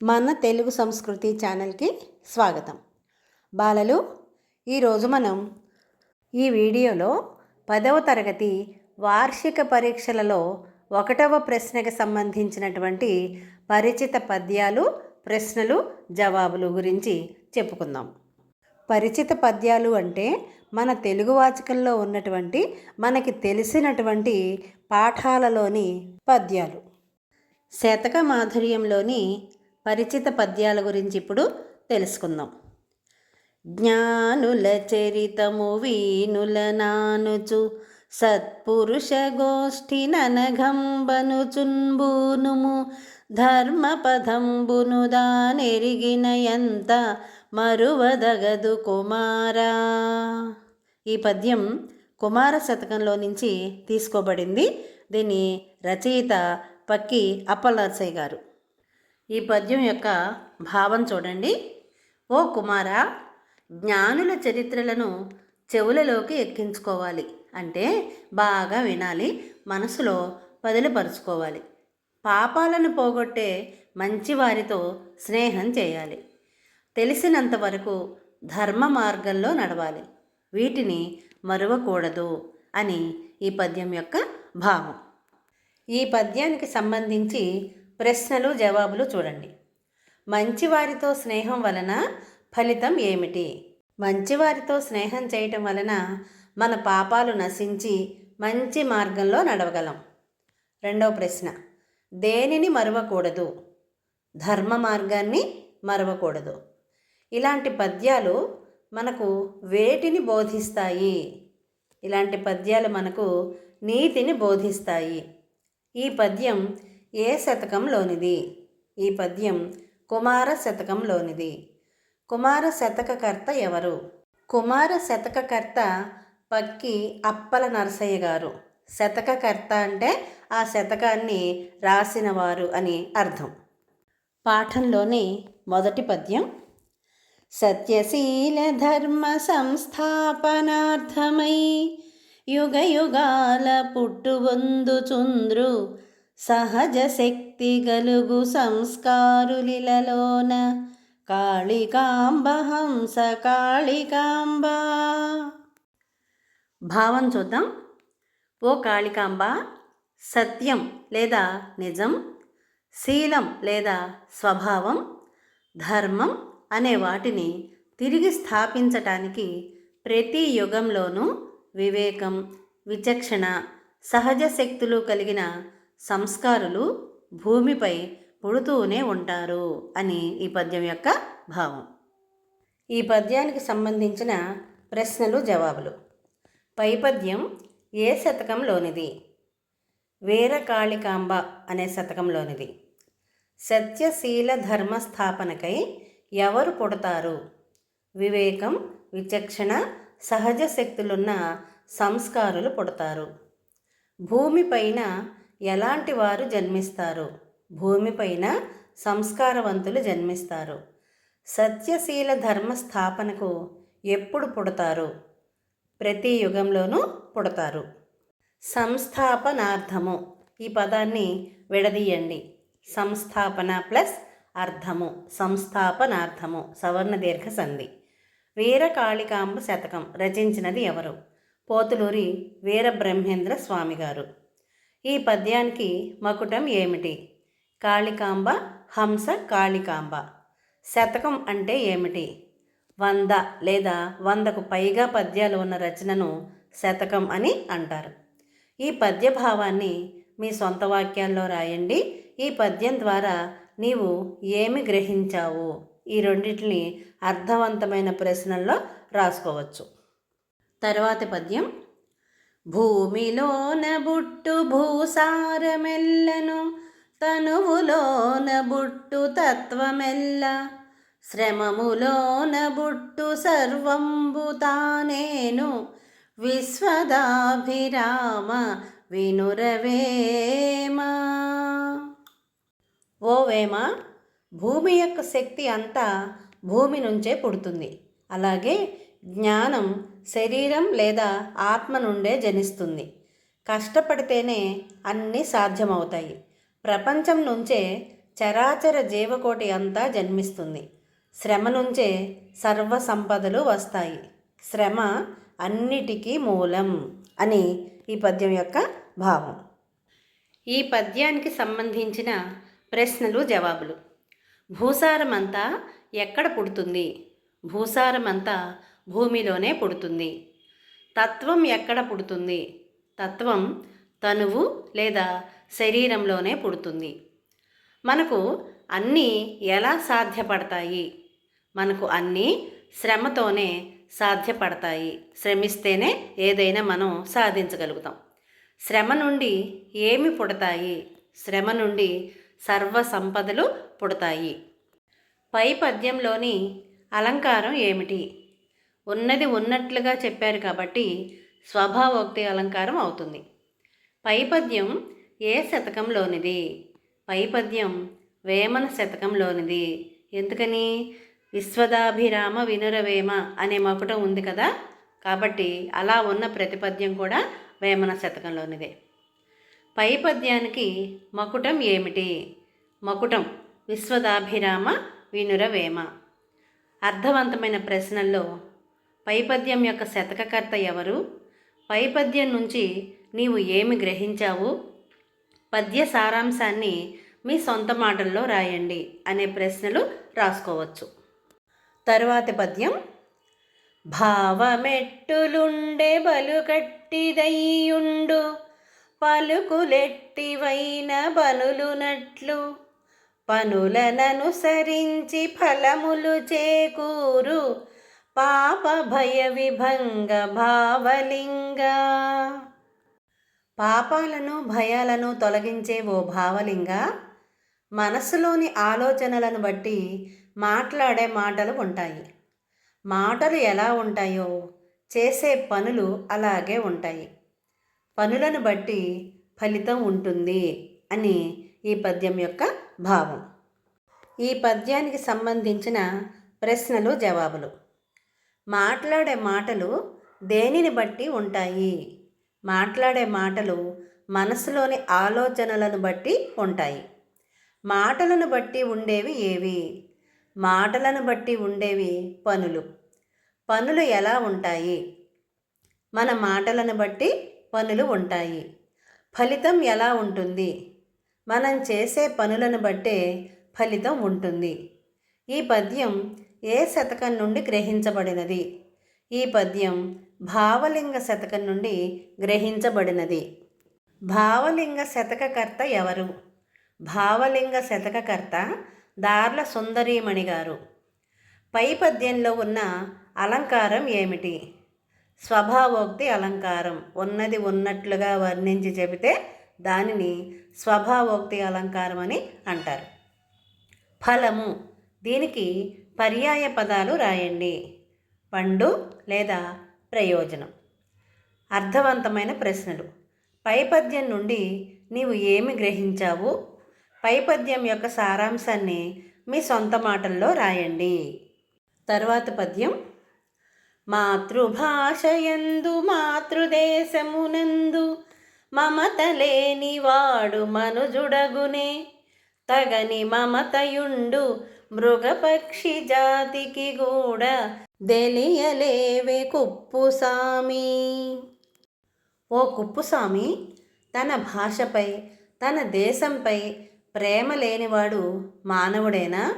మన తెలుగు సంస్కృతి ఛానల్కి స్వాగతం. బాలలు ఈరోజు మనం ఈ వీడియోలో పదవ తరగతి వార్షిక పరీక్షలలో ఒకటవ ప్రశ్నకు సంబంధించినటువంటి పరిచిత పద్యాలు ప్రశ్నలు జవాబులు గురించి చెప్పుకుందాం. పరిచిత పద్యాలు అంటే మన తెలుగు వాచకంలో ఉన్నటువంటి మనకి తెలిసినటువంటి పాఠాలలోని పద్యాలు. శతక మాధుర్యంలోని పరిచిత పద్యాల గురించి ఇప్పుడు తెలుసుకుందాం. జ్ఞానుల చరితము వీనుల నానుచు సత్పురుష గోష్ఠి ననఘంబను చున్బూనుము ధర్మపదంబును దానెరిగిన ఎంత మరువదగదు కుమారా. ఈ పద్యం కుమార శతకంలో నుంచి తీసుకోబడింది. దీని రచయిత పక్కి అప్పలనరసయ్య గారు. ఈ పద్యం యొక్క భావం చూడండి. ఓ కుమార జ్ఞానుల చరిత్రలను చెవులలోకి ఎక్కించుకోవాలి. అంటే బాగా వినాలి మనసులో పదిలిపరుచుకోవాలి పాపాలను పోగొట్టే మంచి వారితో స్నేహం చేయాలి. తెలిసినంత వరకు ధర్మ మార్గంలో నడవాలి. వీటిని మరువకూడదు అని ఈ పద్యం యొక్క భావం. ఈ పద్యానికి సంబంధించి ప్రశ్నలు జవాబులు చూడండి. మంచివారితో స్నేహం వలన ఫలితం ఏమిటి? మంచివారితో స్నేహం చేయటం వలన మన పాపాలు నశించి మంచి మార్గంలో నడవగలం. రెండవ ప్రశ్న. దేనిని మరవకూడదు? ధర్మ మార్గాన్ని మరవకూడదు. ఇలాంటి పద్యాలు మనకు వేటిని బోధిస్తాయి? ఇలాంటి పద్యాలు మనకు నీతిని బోధిస్తాయి. ఈ పద్యం ఏ శతకంలోనిది? ఈ పద్యం కుమార శతకంలోనిది. కుమార శతకకర్త ఎవరు? కుమార శతకకర్త పక్కి అప్పల నరసయ్య గారు. శతకకర్త అంటే ఆ శతకాన్ని రాసినవారు అని అర్థం. పాఠంలోని మొదటి పద్యం సత్యశీల ధర్మ సంస్థాపనార్థమై యుగ యుగాల పుట్టువొందుచుంద్రు సహజ శక్తి గలుగు సంస్కారులిలలోన కాళికాంబ హంస కాళికాంబ. భావం చూద్దాం. ఓ కాళికాంబ సత్యం లేదా నిజం శీలం లేదా స్వభావం ధర్మం అనే వాటిని తిరిగి స్థాపించటానికి ప్రతి యుగంలోనూ వివేకం విచక్షణ సహజ శక్తులు కలిగిన సంస్కారులు భూమిపై పుడుతూనే ఉంటారు అని ఈ పద్యం యొక్క భావం. ఈ పద్యానికి సంబంధించిన ప్రశ్నలు జవాబులు. పై పద్యం ఏ శతకంలోనిది? వీరకాళికాంబ అనే శతకంలోనిది. సత్యశీల ధర్మ స్థాపనకై ఎవరు పుడతారు? వివేకం విచక్షణ సహజ శక్తులున్న సంస్కారులు పుడతారు. భూమిపైన ఎలాంటి వారు జన్మిస్తారు? భూమిపైన సంస్కారవంతులు జన్మిస్తారు. సత్యశీల ధర్మ స్థాపనకు ఎప్పుడు పుడతారు? ప్రతి యుగంలోనూ పుడతారు. సంస్థాపనార్థము. ఈ పదాన్ని విడదీయండి. సంస్థాపన ప్లస్ అర్థము. సంస్థాపనార్థము. సవర్ణ దీర్ఘ సంధి. వీరకాళికాంబ శతకం రచించినది ఎవరు? పోతులూరి వీరబ్రహ్మేంద్ర స్వామి గారు ఈ పద్యానికి మకుటం ఏమిటి? కాళికాంబ హంస కాళికాంబ. శతకం అంటే ఏమిటి? వంద లేదా వందకు పైగా పద్యాలు ఉన్న రచనను శతకం అని అంటారు. ఈ పద్య భావాన్ని మీ సొంత వాక్యాల్లో రాయండి. ఈ పద్యం ద్వారా నీవు ఏమి గ్రహించావు? ఈ రెండింటిని అర్థవంతమైన ప్రశ్నల్లో రాసుకోవచ్చు. తర్వాతి పద్యం భూమిలోన బుట్టు భూసారమెల్లను తనువులోన బుట్టు తత్వమెల్ల. శ్రమములోన బుట్టు సర్వంబు తానేను విశ్వదాభిరామ వినురవేమా. ఓ వేమ భూమి యొక్క శక్తి అంతా భూమి నుంచే పుడుతుంది. అలాగే జ్ఞానం శరీరం లేదా ఆత్మ నుండే జనిస్తుంది. కష్టపడితేనే అన్నీ సాధ్యమవుతాయి. ప్రపంచం నుంచే చరాచర జీవకోటి అంతా జన్మిస్తుంది. శ్రమ నుంచే సర్వ సంపదలు వస్తాయి. శ్రమ అన్నిటికీ మూలం అని ఈ పద్యం యొక్క భావం. ఈ పద్యానికి సంబంధించిన ప్రశ్నలు జవాబులు. భూసారం అంతా ఎక్కడ పుడుతుంది? భూసారం అంతా భూమిలోనే పుడుతుంది. తత్వం ఎక్కడ పుడుతుంది? తత్వం తనువు లేదా శరీరంలోనే పుడుతుంది. మనకు అన్నీ ఎలా సాధ్యపడతాయి? మనకు అన్నీ శ్రమతోనే సాధ్యపడతాయి. శ్రమిస్తేనే ఏదైనా మనం సాధించగలుగుతాం. శ్రమ నుండి ఏమి పుడతాయి? శ్రమ నుండి సర్వ సంపదలు పుడతాయి. పై పద్యంలోని అలంకారం ఏమిటి? ఉన్నది ఉన్నట్లుగా చెప్పారు కాబట్టి స్వభావోక్తి అలంకారం అవుతుంది. పైపద్యం ఏ శతకంలోనిది? పైపద్యం వేమన శతకంలోనిది. ఎందుకని? విశ్వదాభిరామ వినురవేమ అనే మకుటం ఉంది కదా? కాబట్టి అలా ఉన్న ప్రతిపద్యం కూడా వేమన శతకంలోనిదే. పై పద్యానికి మకుటం ఏమిటి? మకుటం విశ్వదాభిరామ వినురవేమ. అర్థవంతమైన ప్రశ్నల్లో పైపద్యం యొక్క శతకకర్త ఎవరు? పైపద్యం నుంచి నీవు ఏమి గ్రహించావు? పద్య సారాంశాన్ని మీ సొంత మాటల్లో రాయండి అనే ప్రశ్నలు రాసుకోవచ్చు. తరువాతి పద్యం. భావమెట్టులుండే బలుకట్టిదయ్యుండు పలుకులెట్టివైన బనులునట్లు పనులననుసరించి ఫలములు చేకూరు పాప భయ విభంగ భావలింగ పాపాలను భయాలను తొలగించే ఓ భావలింగ. మనసులోని ఆలోచనలను బట్టి మాట్లాడే మాటలు ఉంటాయి. మాటలు ఎలా ఉంటాయో చేసే పనులు అలాగే ఉంటాయి. పనులను బట్టి ఫలితం ఉంటుంది అని ఈ పద్యం యొక్క భావం. ఈ పద్యానికి సంబంధించిన ప్రశ్నలు జవాబులు. మాట్లాడే మాటలు దేనిని బట్టి ఉంటాయి? మాట్లాడే మాటలు మనసులోని ఆలోచనలను బట్టి ఉంటాయి. మాటలను బట్టి ఉండేవి ఏవి? మాటలను బట్టి ఉండేవి పనులు. పనులు ఎలా ఉంటాయి? మన మాటలను బట్టి పనులు ఉంటాయి. ఫలితం ఎలా ఉంటుంది? మనం చేసే పనులను బట్టే ఫలితం ఉంటుంది. ఈ పద్యం ఏ శతకం నుండి గ్రహించబడినది? ఈ పద్యం భావలింగ శతకం నుండి గ్రహించబడినది. భావలింగ శతకకర్త ఎవరు? భావలింగ శతకకర్త దార్ల సుందరీమణి గారు పై పద్యంలో ఉన్న అలంకారం ఏమిటి? స్వభావోక్తి అలంకారం. ఉన్నది ఉన్నట్లుగా వర్ణించి చెబితే దానిని స్వభావోక్తి అలంకారం అని అంటారు. ఫలము. దీనికి పర్యాయ పదాలు రాయండి. పండు లేదా ప్రయోజనం. అర్థవంతమైన ప్రశ్నలు. పైపద్యం నుండి నీవు ఏమి గ్రహించావు? పైపద్యం యొక్క సారాంశాన్ని మీ సొంత మాటల్లో రాయండి. తరువాత పద్యం. మాతృభాషయందు మాతృదేశమునందు మమత లేనివాడు మనుజుడగునే తగని మమతయుండు మృగపక్షి జాతికి కూడా దెలియలేవే కుప్పుసామి ఓ కుప్పుసామి తన భాషపై తన దేశంపై ప్రేమ లేనివాడు మానవుడేనా?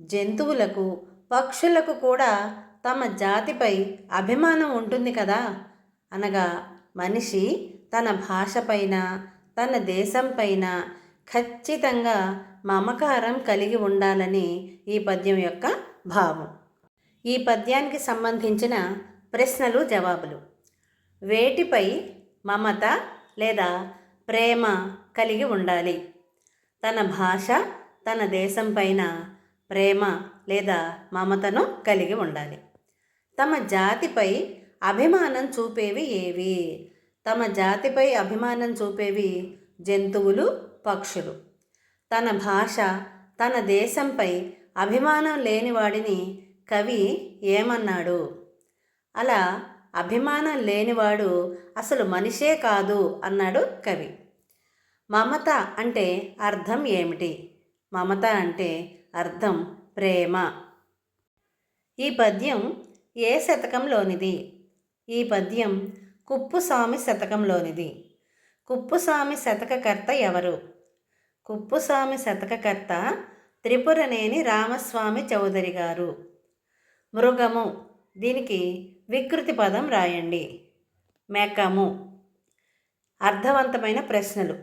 జంతువులకు పక్షులకు కూడా తమ జాతిపై అభిమానం ఉంటుంది కదా? అనగా మనిషి తన భాషపైన తన దేశంపైన ఖచ్చితంగా మమకారం కలిగి ఉండాలని ఈ పద్యం యొక్క భావం. ఈ పద్యానికి సంబంధించిన ప్రశ్నలు జవాబులు. వేటిపై మమత లేదా ప్రేమ కలిగి ఉండాలి. తన భాష తన దేశం పైన ప్రేమ లేదా మమతను కలిగి ఉండాలి. తమ జాతిపై అభిమానం చూపేవి ఏవి? తమ జాతిపై అభిమానం చూపేవి జంతువులు పక్షులు. తన భాష తన దేశంపై అభిమానం లేనివాడిని కవి ఏమన్నాడు? అలా అభిమానం లేనివాడు అసలు మనిషే కాదు అన్నాడు కవి. మమత అంటే అర్థం ఏమిటి? మమత అంటే అర్థం ప్రేమ. ఈ పద్యం ఏ శతకంలోనిది? ఈ పద్యం కుప్పుస్వామి శతకంలోనిది. కుప్పుస్వామి శతకకర్త ఎవరు? కుప్పుస్వామి శతకకర్త త్రిపురనేని రామస్వామి చౌదరి గారు. మృగము. దీనికి వికృతి పదం రాయండి. మెకము. అర్థవంతమైన ప్రశ్నలు.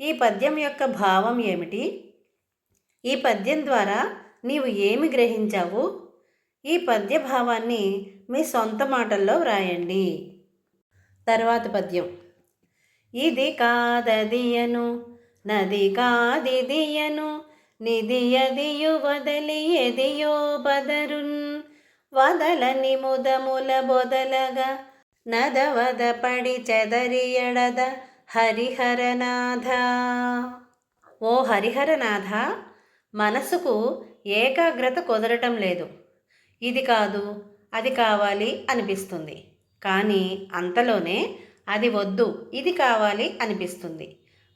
ఈ పద్యం యొక్క భావం ఏమిటి? ఈ పద్యం ద్వారా నీవు ఏమి గ్రహించావు? ఈ పద్య భావాన్ని మీ సొంత మాటల్లో వ్రాయండి. తర్వాత పద్యం. ఇది కాదదియను నది కాదిదియను నిదియదియు వదలి ఎదియో బదరున్ వదలని ముదముల బొదలగా నదవద పడి చెదరియడద హరిహరనాథ. ఓ హరిహరనాథ మనసుకు ఏకాగ్రత కుదరటం లేదు. ఇది కాదు అది కావాలి అనిపిస్తుంది. కానీ అంతలోనే అది వద్దు ఇది కావాలి అనిపిస్తుంది.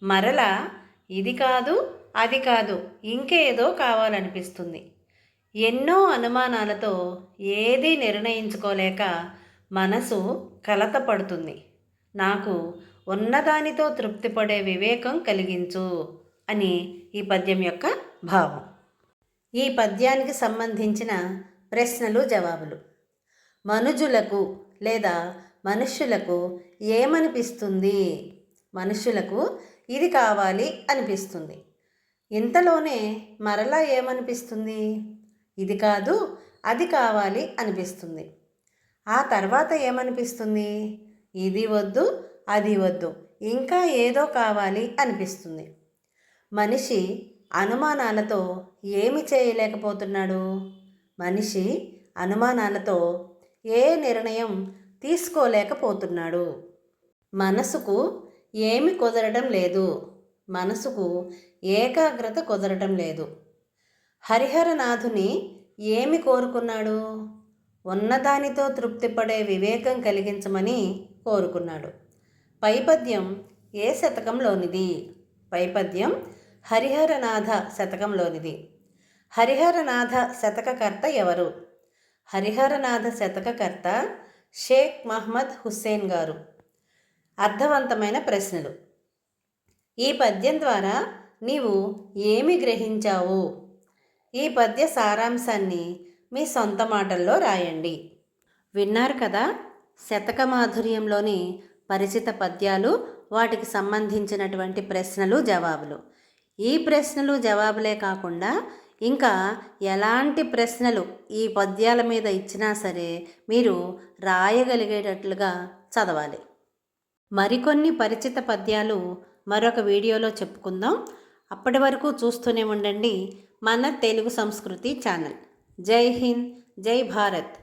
మరలా ఇది కాదు అది కాదు ఇంకేదో కావాలనిపిస్తుంది. ఎన్నో అనుమానాలతో ఏదీ నిర్ణయించుకోలేక మనసు కలత పడుతుంది నాకు ఉన్నదానితో తృప్తిపడే వివేకం కలిగించు అని ఈ పద్యం యొక్క భావం. ఈ పద్యానికి సంబంధించిన ప్రశ్నలు జవాబులు. మనుజులకు లేదా మనుష్యులకు ఏమనిపిస్తుంది? మనుష్యులకు ఇది కావాలి అనిపిస్తుంది. ఇంతలోనే మరలా ఏమనిపిస్తుంది? ఇది కాదు అది కావాలి అనిపిస్తుంది. ఆ తర్వాత ఏమనిపిస్తుంది? ఇది వద్దు అది వద్దు ఇంకా ఏదో కావాలి అనిపిస్తుంది. మనిషి అనుమానాలతో ఏమి చేయలేకపోతున్నాడు? మనిషి అనుమానాలతో ఏ నిర్ణయం తీసుకోలేకపోతున్నాడు? మనసుకు ఏమి కుదరడం లేదు. మనసుకు ఏకాగ్రత కుదరటం లేదు. హరిహరనాథుని ఏమి కోరుకున్నాడు? ఉన్నదానితో తృప్తిపడే వివేకం కలిగించమని కోరుకున్నాడు. పైపద్యం ఏ శతకంలోనిది? పైపద్యం హరిహరనాథ శతకంలోనిది. హరిహరనాథ శతకకర్త ఎవరు? హరిహరనాథ శతకకర్త షేక్ మహ్మద్ హుస్సేన్ గారు. అర్థవంతమైన ప్రశ్నలు. ఈ పద్యం ద్వారా నీవు ఏమి గ్రహించావు? ఈ పద్య సారాంశాన్ని మీ సొంత మాటల్లో రాయండి. విన్నారు కదా శతక మాధుర్యంలోని పరిచిత పద్యాలు వాటికి సంబంధించినటువంటి ప్రశ్నలు జవాబులు. ఈ ప్రశ్నలు జవాబులే కాకుండా ఇంకా ఎలాంటి ప్రశ్నలు ఈ పద్యాల మీద ఇచ్చినా సరే మీరు రాయగలిగేటట్లుగా చదవాలి. మరికొన్ని పరిచిత పద్యాలు మరొక వీడియోలో చెప్పుకుందాం. అప్పటి వరకు చూస్తూనే ఉండండి మన తెలుగు సంస్కృతి ఛానల్. జై హింద్ జై భారత్.